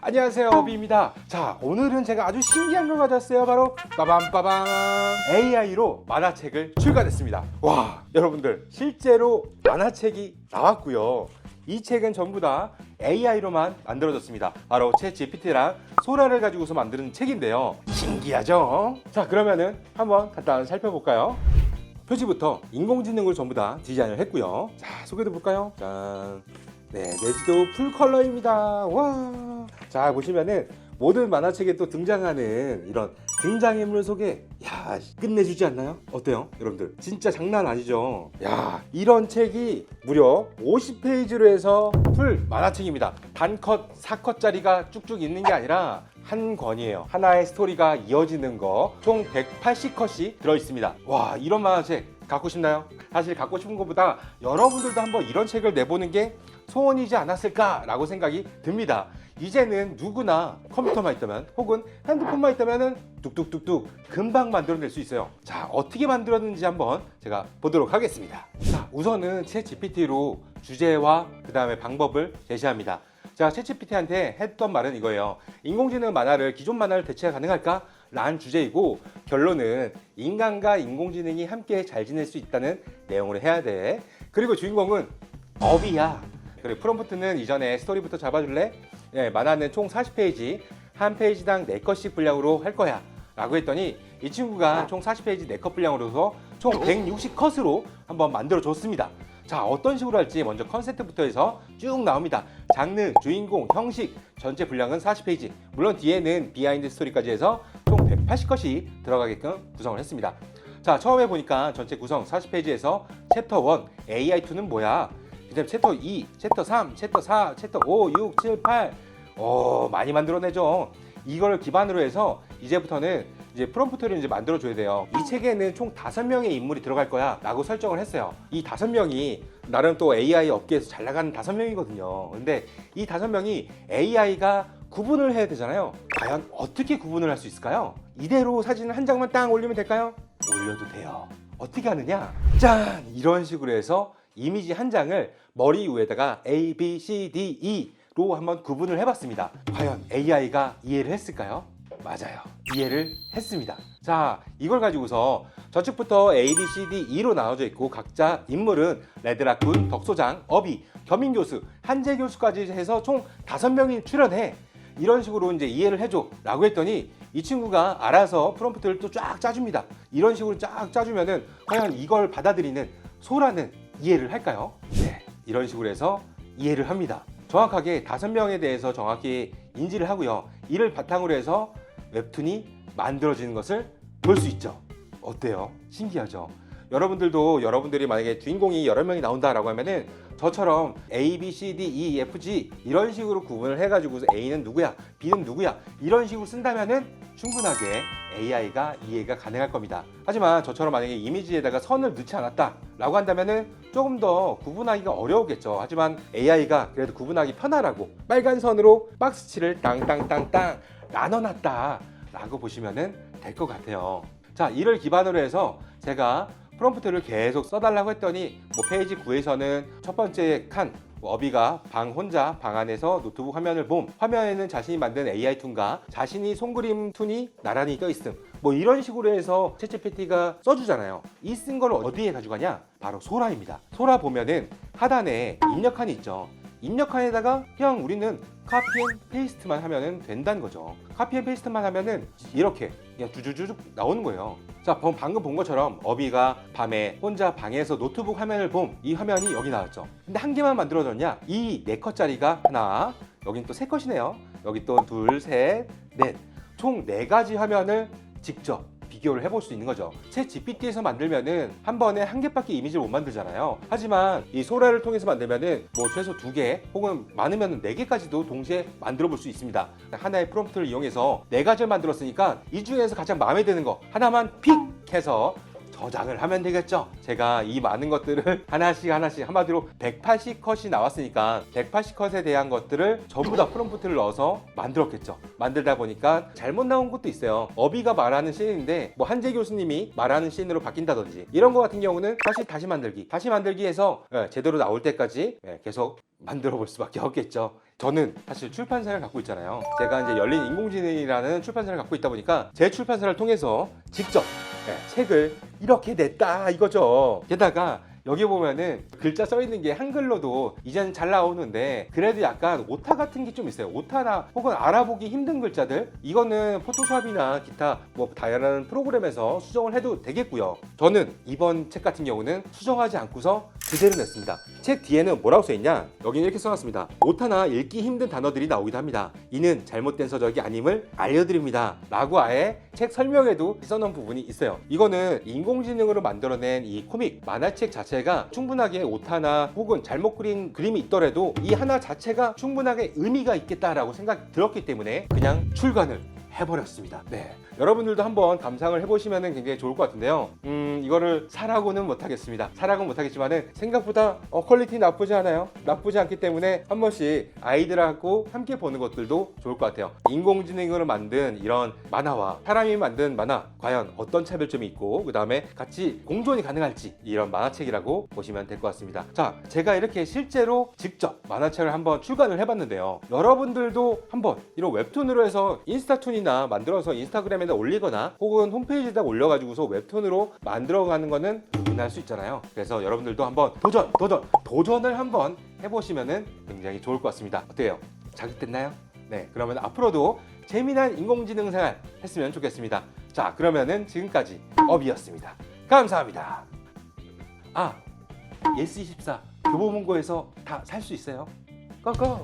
안녕하세요 어비입니다 자 오늘은 제가 아주 신기한 걸 가져왔어요 바로 빠밤빠밤 AI로 만화책을 출간했습니다 와 여러분들 실제로 만화책이 나왔고요 이 책은 전부 다 AI로만 만들어졌습니다 바로 챗 GPT랑 소라를 가지고서 만드는 책인데요 신기하죠? 자 그러면은 한번 간단히 살펴볼까요? 표지부터 인공지능으로 전부 다 디자인을 했고요. 자, 소개도 볼까요? 짠. 네, 내지도 풀 컬러입니다. 와. 자, 보시면은 모든 만화책에 또 등장하는 이런 등장인물 소개. 야, 끝내주지 않나요? 어때요? 여러분들. 진짜 장난 아니죠? 야, 이런 책이 무려 50페이지로 해서 풀 만화책입니다. 단컷, 4컷짜리가 쭉쭉 있는 게 아니라 한 권이에요. 하나의 스토리가 이어지는 거 총 180컷이 들어 있습니다. 와, 이런 만화책 갖고 싶나요? 사실 갖고 싶은 것보다 여러분들도 한번 이런 책을 내보는 게 소원이지 않았을까라고 생각이 듭니다. 이제는 누구나 컴퓨터만 있다면 혹은 핸드폰만 있다면 뚝뚝뚝뚝 금방 만들어낼 수 있어요. 자, 어떻게 만들었는지 한번 제가 보도록 하겠습니다. 자, 우선은 챗 GPT로 주제와 그 다음에 방법을 제시합니다. 제가 챗GPT한테 했던 말은 이거예요. 인공지능 만화를 기존 만화를 대체가 가능할까? 라는 주제이고 결론은 인간과 인공지능이 함께 잘 지낼 수 있다는 내용으로 해야 돼. 그리고 주인공은 업이야. 그리고 프롬프트는 이전에 스토리부터 잡아줄래? 예, 만화는 총 40페이지, 한 페이지당 4컷씩 분량으로 할 거야. 라고 했더니 이 친구가 총 40페이지 4컷 분량으로서 총 160컷으로 한번 만들어 줬습니다. 자, 어떤 식으로 할지 먼저 컨셉부터 해서 쭉 나옵니다. 장르, 주인공, 형식, 전체 분량은 40페이지. 물론 뒤에는 비하인드 스토리까지 해서 총 180컷이 들어가게끔 구성을 했습니다. 자, 처음에 보니까 전체 구성 40페이지에서 챕터 1, AI2는 뭐야? 그다음 챕터 2, 챕터 3, 챕터 4, 챕터 5, 6, 7, 8. 어, 많이 만들어내죠. 이걸 기반으로 해서 이제부터는 이제 프롬프트를 이제 만들어 줘야 돼요. 이 책에는 총 다섯 명의 인물이 들어갈 거야 라고 설정을 했어요. 이 다섯 명이 나름 또 AI 업계에서 잘 나가는 다섯 명이거든요. 근데 이 다섯 명이 AI가 구분을 해야 되잖아요. 과연 어떻게 구분을 할 수 있을까요? 이대로 사진 한 장만 딱 올리면 될까요? 올려도 돼요. 어떻게 하느냐? 짠! 이런 식으로 해서 이미지 한 장을 머리 위에다가 A, B, C, D, E로 한번 구분을 해봤습니다. 과연 AI가 이해를 했을까요? 맞아요. 이해를 했습니다. 자, 이걸 가지고서 저측부터 A, B, C, D, E로 나눠져 있고 각자 인물은 레드라쿤, 덕소장, 어비, 겸임 교수, 한재 교수까지 해서 총 다섯 명이 출연해. 이런 식으로 이제 이해를 해줘. 라고 했더니 이 친구가 알아서 프롬프트를 또 쫙 짜줍니다. 이런 식으로 쫙 짜주면은 과연 이걸 받아들이는 소라는 이해를 할까요? 네. 이런 식으로 해서 이해를 합니다. 정확하게 다섯 명에 대해서 정확히 인지를 하고요. 이를 바탕으로 해서 웹툰이 만들어지는 것을 볼 수 있죠. 어때요? 신기하죠? 여러분들도 여러분들이 만약에 주인공이 여러 명이 나온다라고 하면은 저처럼 A, B, C, D, E, F, G 이런 식으로 구분을 해가지고 A는 누구야, B는 누구야 이런 식으로 쓴다면은 충분하게 AI가 이해가 가능할 겁니다. 하지만 저처럼 만약에 이미지에다가 선을 넣지 않았다 라고 한다면은 조금 더 구분하기가 어려우겠죠. 하지만 AI가 그래도 구분하기 편하라고 빨간 선으로 박스칠을 땅땅땅땅 나눠놨다 라고 보시면은 될 것 같아요. 자, 이를 기반으로 해서 제가 프롬프트를 계속 써달라고 했더니 뭐 페이지 9에서는 첫 번째 칸 어비가 방 혼자 방 안에서 노트북 화면을 봄 화면에는 자신이 만든 AI 툰과 자신이 손그림 툰이 나란히 떠 있음. 뭐 이런 식으로 해서 챗GPT가 써주잖아요. 이 쓴 걸 어디에 가져가냐? 바로 소라입니다. 소라 보면은 하단에 입력칸이 있죠 입력칸에다가 그냥 우리는 카피 앤 페이스트만 하면은 된다는 거죠 카피 앤 페이스트만 하면은 이렇게 그냥 주주주쭉 나오는 거예요 자, 방- 방금 본 것처럼 어비가 밤에 혼자 방에서 노트북 화면을 봄 이 화면이 여기 나왔죠. 근데 한 개만 만들어졌냐? 이 네 컷짜리가 하나, 여긴 또 세 컷이네요. 여기 또 둘, 셋, 넷. 총 네 가지 화면을 직접 비교를 해볼 수 있는 거죠. 제 GPT에서 만들면은 한 번에 한 개밖에 이미지를 못 만들잖아요. 하지만 이 소라를 통해서 만들면은 뭐 최소 두 개 혹은 많으면 네 개까지도 동시에 만들어 볼 수 있습니다. 하나의 프롬프트를 이용해서 네 가지를 만들었으니까 이 중에서 가장 마음에 드는 거 하나만 픽 해서 저장을 하면 되겠죠. 제가 이 많은 것들을 하나씩 하나씩 한마디로 180 컷이 나왔으니까 180 컷에 대한 것들을 전부 다 프롬프트를 넣어서 만들었겠죠. 만들다 보니까 잘못 나온 것도 있어요. 어비가 말하는 씬인데 뭐 한재 교수님이 말하는 씬으로 바뀐다든지 이런 거 같은 경우는 다시 다시 만들기, 다시 만들기해서 예, 제대로 나올 때까지 예, 계속 만들어 볼 수밖에 없겠죠. 저는 사실 출판사를 갖고 있잖아요. 제가 이제 열린 인공지능이라는 출판사를 갖고 있다 보니까 제 출판사를 통해서 직접 예, 책을 이렇게 냈다 이거죠. 게다가 여기 보면은 글자 써 있는 게 한글로도 이제는 잘 나오는데 그래도 약간 오타 같은 게 좀 있어요. 오타나 혹은 알아보기 힘든 글자들 이거는 포토샵이나 기타 뭐 다양한 프로그램에서 수정을 해도 되겠고요. 저는 이번 책 같은 경우는 수정하지 않고서 그대로 냈습니다. 책 뒤에는 뭐라고 써 있냐? 여기는 이렇게 써놨습니다. 오타나 읽기 힘든 단어들이 나오기도 합니다. 이는 잘못된 서적이 아님을 알려드립니다. 라고 아예 책 설명에도 써놓은 부분이 있어요. 이거는 인공지능으로 만들어낸 이 코믹 만화책 자체가 충분하게 오타나 혹은 잘못 그린 그림이 있더라도 이 하나 자체가 충분하게 의미가 있겠다라고 생각이 들었기 때문에 그냥 출간을 해버렸습니다. 네. 여러분들도 한번 감상을 해보시면 굉장히 좋을 것 같은데요. 음, 이거를 사라고는 못하겠습니다. 사라고는 못하겠지만은 생각보다 어, 퀄리티 나쁘지 않아요. 나쁘지 않기 때문에 한 번씩 아이들하고 함께 보는 것들도 좋을 것 같아요. 인공지능으로 만든 이런 만화와 사람이 만든 만화 과연 어떤 차별점이 있고 그 다음에 같이 공존이 가능할지 이런 만화책이라고 보시면 될 것 같습니다. 자, 제가 이렇게 실제로 직접 만화책을 한번 출간을 해봤는데요. 여러분들도 한번 이런 웹툰으로 해서 인스타툰이나 만들어서 인스타그램에다 올리거나 혹은 홈페이지에다 올려가지고서 웹툰으로 만들어가는 거는 누구나 할수 있잖아요. 그래서 여러분들도 한번 도전, 도전, 도전을 한번 해보시면 굉장히 좋을 것 같습니다. 어때요? 자극됐나요? 네, 그러면 앞으로도 재미난 인공지능 생활 했으면 좋겠습니다. 자, 그러면은 지금까지 업이었습니다. 감사합니다. 아, 예스24 교보문고에서 다 살 수 있어요. 고고!